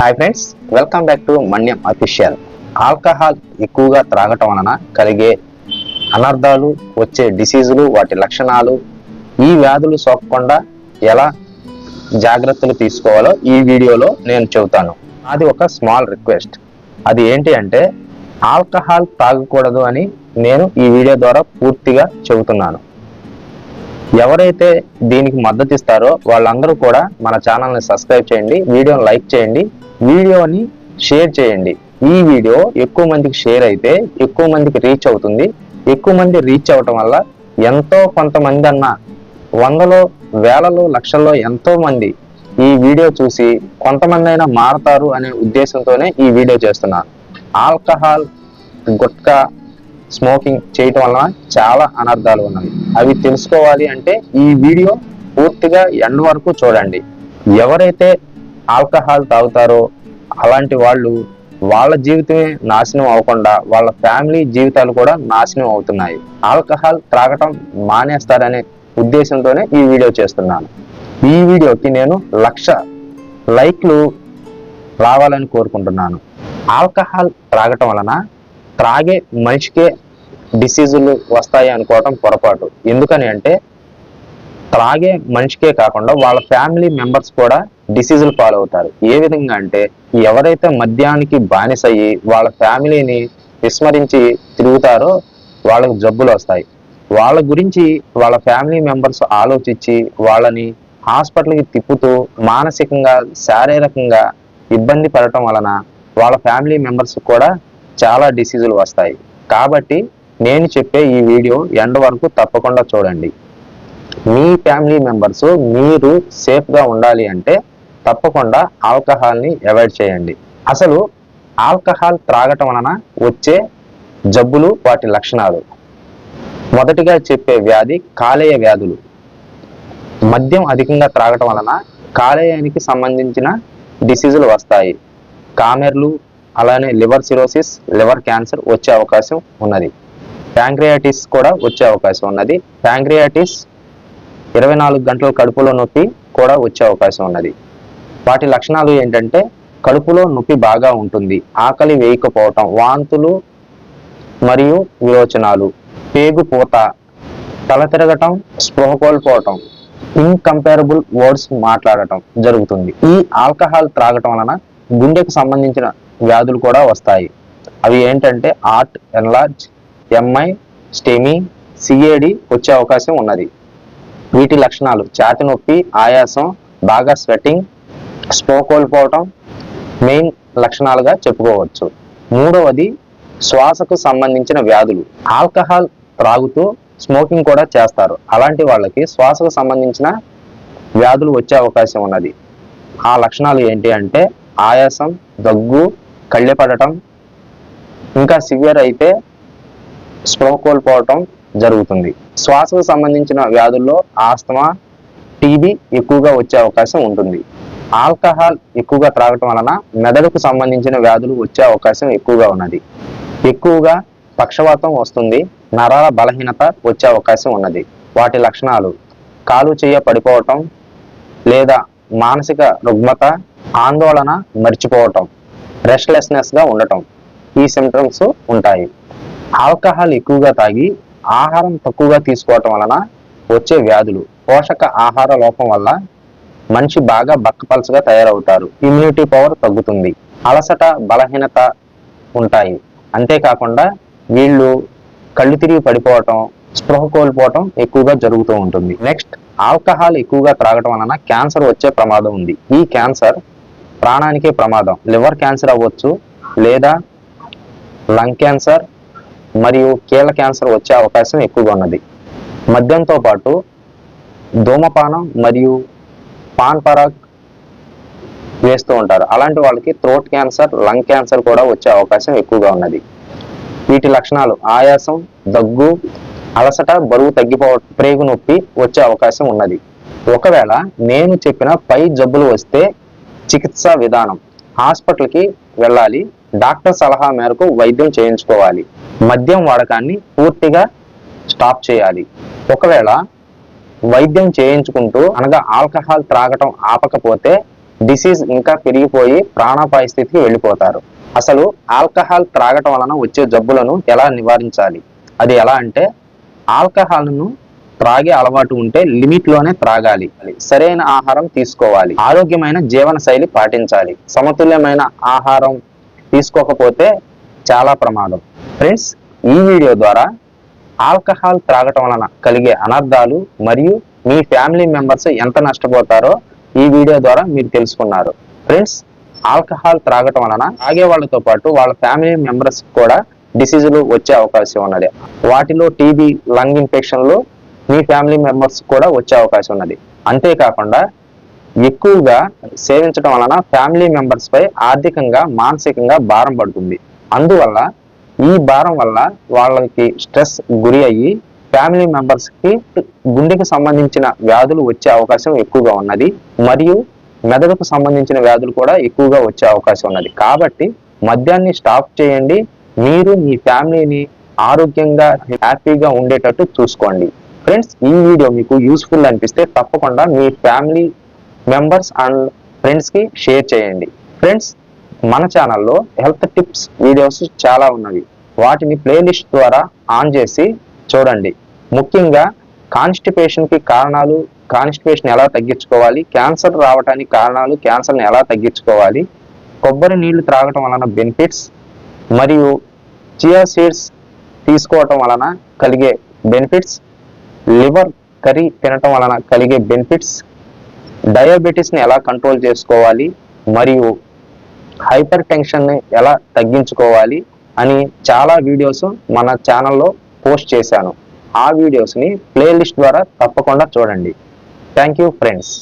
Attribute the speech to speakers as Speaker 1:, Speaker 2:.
Speaker 1: Hi friends welcome back to Manyam official alcohol ఎక్కువగా త్రాగటం వలన కలిగే అనర్థాలు వచ్చే డిసీజులు వాటి లక్షణాలు ఈ వ్యాధులు సోకకుండా ఎలా జాగ్రత్తలు తీసుకోవాలో ఈ వీడియోలో నేను చెబుతాను. అది ఒక స్మాల్ రిక్వెస్ట్ అది ఏంటి అంటే ఆల్కహాల్ తాగకూడదు అని నేను ఈ వీడియో ద్వారా పూర్తిగా చెబుతున్నాను. ఎవరైతే దీనికి మద్దతు ఇస్తారో వాళ్ళందరూ కూడా మన ఛానల్ని సబ్స్క్రైబ్ చేయండి వీడియోని లైక్ చేయండి వీడియోని షేర్ చేయండి. ఈ వీడియో ఎక్కువ మందికి షేర్ అయితే ఎక్కువ మందికి రీచ్ అవుతుంది. ఎక్కువ మంది రీచ్ అవ్వటం వల్ల ఎంతో కొంతమంది అన్న వందలో వేలలో లక్షల్లో ఎంతో మంది ఈ వీడియో చూసి కొంతమంది అయినా మారతారు అనే ఉద్దేశంతోనే ఈ వీడియో చేస్తున్నాను ఆల్కహాల్ గుట్కా స్మోకింగ్ చేయటం వలన చాలా అనర్థాలు ఉన్నాయి. అవి తెలుసుకోవాలి అంటే ఈ వీడియో పూర్తిగా ఎండ్ వరకు చూడండి. ఎవరైతే ఆల్కహాల్ తాగుతారో అలాంటి వాళ్ళు వాళ్ళ జీవితమే నాశనం అవ్వకుండా వాళ్ళ ఫ్యామిలీ జీవితాలు కూడా నాశనం అవుతున్నాయి. ఆల్కహాల్ త్రాగటం మానేస్తారనే ఉద్దేశంతోనే ఈ వీడియో చేస్తున్నాను. ఈ వీడియోకి నేను లక్ష లైక్లు రావాలని కోరుకుంటున్నాను. ఆల్కహాల్ త్రాగటం వలన త్రాగే మనిషికే డిసీజులు వస్తాయి అనుకోవటం పొరపాటు. ఎందుకని అంటే త్రాగే మనిషికే కాకుండా వాళ్ళ ఫ్యామిలీ మెంబర్స్ కూడా డిసీజులు పాలవుతారు. ఏ విధంగా అంటే ఎవరైతే మద్యానికి బానిసయ్యి వాళ్ళ ఫ్యామిలీని విస్మరించి తిరుగుతారో వాళ్ళకు జబ్బులు వస్తాయి. వాళ్ళ గురించి వాళ్ళ ఫ్యామిలీ మెంబర్స్ ఆలోచించి వాళ్ళని హాస్పిటల్కి తిప్పుతూ మానసికంగా శారీరకంగా ఇబ్బంది పడటం వలన వాళ్ళ ఫ్యామిలీ మెంబర్స్ కూడా చాలా డిసీజులు వస్తాయి. కాబట్టి నేను చెప్పే ఈ వీడియో ఎండ్ వరకు తప్పకుండా చూడండి. మీ ఫ్యామిలీ మెంబర్స్ మీరు సేఫ్గా ఉండాలి అంటే తప్పకుండా ఆల్కహాల్ని అవాయిడ్ చేయండి. అసలు ఆల్కహాల్ త్రాగటం వలన వచ్చే జబ్బులు వాటి లక్షణాలు. మొదటిగా చెప్పే వ్యాధి కాలేయ వ్యాధులు. మద్యం అధికంగా త్రాగటం వలన కాలేయానికి సంబంధించిన డిసీజులు వస్తాయి. కామెర్లు అలానే లివర్ సిరోసిస్ లివర్ క్యాన్సర్ వచ్చే అవకాశం ఉన్నది. ప్యాంక్రియాటిస్ కూడా వచ్చే అవకాశం ఉన్నది. ప్యాంక్రియాటిస్ ఇరవై నాలుగు గంటల కడుపులో నొప్పి కూడా వచ్చే అవకాశం ఉన్నది. వాటి లక్షణాలు ఏంటంటే కడుపులో నొప్పి బాగా ఉంటుంది. ఆకలి వేయకపోవటం వాంతులు మరియు విరోచనాలు పేగు పూత తల తిరగటం స్పృహ కోల్పోవటం ఇన్కంపేరబుల్ వర్డ్స్ మాట్లాడటం జరుగుతుంది. ఈ ఆల్కహాల్ త్రాగటం వలన గుండెకు సంబంధించిన వ్యాధులు కూడా వస్తాయి. అవి ఏంటంటే heart enlarge MI STEMI CAD వచ్చే అవకాశం ఉన్నది. వీటి లక్షణాలు ఛాతి నొప్పి ఆయాసం బాగా స్వెట్టింగ్ స్పో కోల్పోవటం మెయిన్ లక్షణాలుగా చెప్పుకోవచ్చు. మూడవది శ్వాసకు సంబంధించిన వ్యాధులు. ఆల్కహాల్ త్రాగుతూ స్మోకింగ్ కూడా చేస్తారు. అలాంటి వాళ్ళకి శ్వాసకు సంబంధించిన వ్యాధులు వచ్చే అవకాశం ఉన్నది. ఆ లక్షణాలు ఏంటి అంటే ఆయాసం దగ్గు కళ్ళెపడటం ఇంకా సివియర్ అయితే స్పృహ కోల్పోవటం జరుగుతుంది. శ్వాసకు సంబంధించిన వ్యాధుల్లో ఆస్తమా టీబీ ఎక్కువగా వచ్చే అవకాశం ఉంటుంది. ఆల్కహాల్ ఎక్కువగా త్రాగటం వలన మెదడుకు సంబంధించిన వ్యాధులు వచ్చే అవకాశం ఎక్కువగా ఉన్నది. ఎక్కువగా పక్షవాతం వస్తుంది నరాల బలహీనత వచ్చే అవకాశం ఉన్నది. వాటి లక్షణాలు కాలు చేయ పడిపోవటం లేదా మానసిక రుగ్మత ఆందోళన మర్చిపోవటం రెస్ట్లెస్నెస్గా ఉండటం ఈ సిమ్టమ్స్ ఉంటాయి. ఆల్కహాల్ ఎక్కువగా తాగి ఆహారం తక్కువగా తీసుకోవటం వలన వచ్చే వ్యాధులు పోషక ఆహార లోపం వల్ల మనిషి బాగా బక్కపలసగా తయారవుతారు. ఇమ్యూనిటీ పవర్ తగ్గుతుంది. అలసట బలహీనత ఉంటాయి. అంతేకాకుండా వీళ్ళు కళ్ళు తిరిగి పడిపోవటం స్పృహ కోల్పోవటం ఎక్కువగా జరుగుతూ ఉంటుంది. నెక్స్ట్ ఆల్కహాల్ ఎక్కువగా త్రాగటం వలన క్యాన్సర్ వచ్చే ప్రమాదం ఉంది. ఈ క్యాన్సర్ ప్రాణానికే ప్రమాదం. లివర్ క్యాన్సర్ అవ్వచ్చు లేదా లంగ్ క్యాన్సర్ మరియు కీళ్ళ క్యాన్సర్ వచ్చే అవకాశం ఎక్కువగా ఉన్నది. మద్యంతో పాటు ధూమపానం మరియు పాన్ పరాగ్ వేస్తూ ఉంటారు. అలాంటి వాళ్ళకి థ్రోట్ క్యాన్సర్ లంగ్ క్యాన్సర్ కూడా వచ్చే అవకాశం ఎక్కువగా ఉన్నది. వీటి లక్షణాలు ఆయాసం దగ్గు అలసట బరువు తగ్గిపోవడం ప్రేగు నొప్పి వచ్చే అవకాశం ఉన్నది. ఒకవేళ నేను చెప్పిన పై జబ్బులు వస్తే చికిత్సా విధానం హాస్పిటల్కి వెళ్ళాలి డాక్టర్ సలహా మేరకు వైద్యం చేయించుకోవాలి. మద్యం వాడకాన్ని పూర్తిగా స్టాప్ చేయాలి. ఒకవేళ వైద్యం చేయించుకుంటూ అనగా ఆల్కహాల్ త్రాగటం ఆపకపోతే డిసీజ్ ఇంకా పెరిగిపోయి ప్రాణాపాయ స్థితికి వెళ్ళిపోతారు. అసలు ఆల్కహాల్ త్రాగటం వలన వచ్చే జబ్బులను ఎలా నివారించాలి? అది ఎలా అంటే ఆల్కహాల్ను త్రాగే అలవాటు ఉంటే లిమిట్లోనే త్రాగాలి. సరైన ఆహారం తీసుకోవాలి. ఆరోగ్యమైన జీవన శైలి పాటించాలి. సమతుల్యమైన ఆహారం తీసుకోకపోతే చాలా ప్రమాదం. ఫ్రెండ్స్ ఈ వీడియో ద్వారా ఆల్కహాల్ త్రాగటం వలన కలిగే అనర్థాలు మరియు మీ ఫ్యామిలీ మెంబర్స్ ఎంత నష్టపోతారో ఈ వీడియో ద్వారా మీరు తెలుసుకున్నారు. ఫ్రెండ్స్ ఆల్కహాల్ త్రాగటం వలన తాగే వాళ్ళతో పాటు వాళ్ళ ఫ్యామిలీ మెంబర్స్ కూడా డిసీజులు వచ్చే అవకాశం ఉన్నది. వాటిలో టీబీ లంగ్ ఇన్ఫెక్షన్లు మీ ఫ్యామిలీ మెంబర్స్ కూడా వచ్చే అవకాశం ఉన్నది. అంతేకాకుండా ఎక్కువగా సేవించడం వలన ఫ్యామిలీ మెంబర్స్ పై ఆర్థికంగా మానసికంగా భారం పడుతుంది. అందువల్ల ఈ భారం వల్ల వాళ్ళకి స్ట్రెస్ గురి అయ్యి ఫ్యామిలీ మెంబర్స్కి గుండెకి సంబంధించిన వ్యాధులు వచ్చే అవకాశం ఎక్కువగా ఉన్నది. మరియు మెదడుకు సంబంధించిన వ్యాధులు కూడా ఎక్కువగా వచ్చే అవకాశం ఉన్నది. కాబట్టి మద్యాన్ని స్టాప్ చేయండి. మీరు మీ ఫ్యామిలీని ఆరోగ్యంగా హ్యాపీగా ఉండేటట్టు చూసుకోండి. ఫ్రెండ్స్ ఈ వీడియో మీకు యూస్ఫుల్ అనిపిస్తే తప్పకుండా మీ ఫ్యామిలీ మెంబర్స్ అండ్ ఫ్రెండ్స్కి షేర్ చేయండి. ఫ్రెండ్స్ మన ఛానల్లో హెల్త్ టిప్స్ వీడియోస్ చాలా ఉన్నవి వాటిని ప్లేలిస్ట్ ద్వారా ఆన్ చేసి చూడండి. ముఖ్యంగా కాన్స్టిపేషన్కి కారణాలు కాన్స్టిపేషన్ ఎలా తగ్గించుకోవాలి క్యాన్సర్ రావడానికి కారణాలు క్యాన్సర్ని ఎలా తగ్గించుకోవాలి కొబ్బరి నీళ్ళు త్రాగటం వలన బెనిఫిట్స్ మరియు చియా సీడ్స్ తీసుకోవటం వలన కలిగే బెనిఫిట్స్ లివర్ కర్రీ తినటం వలన కలిగే బెనిఫిట్స్ డయాబెటీస్ని ఎలా కంట్రోల్ చేసుకోవాలి? మరియు హైపర్ టెన్షన్ని ఎలా తగ్గించుకోవాలి? అని చాలా వీడియోస్ మన ఛానల్లో పోస్ట్ చేశాను. ఆ వీడియోస్ని ప్లేలిస్ట్ ద్వారా తప్పకుండా చూడండి. Thank you friends.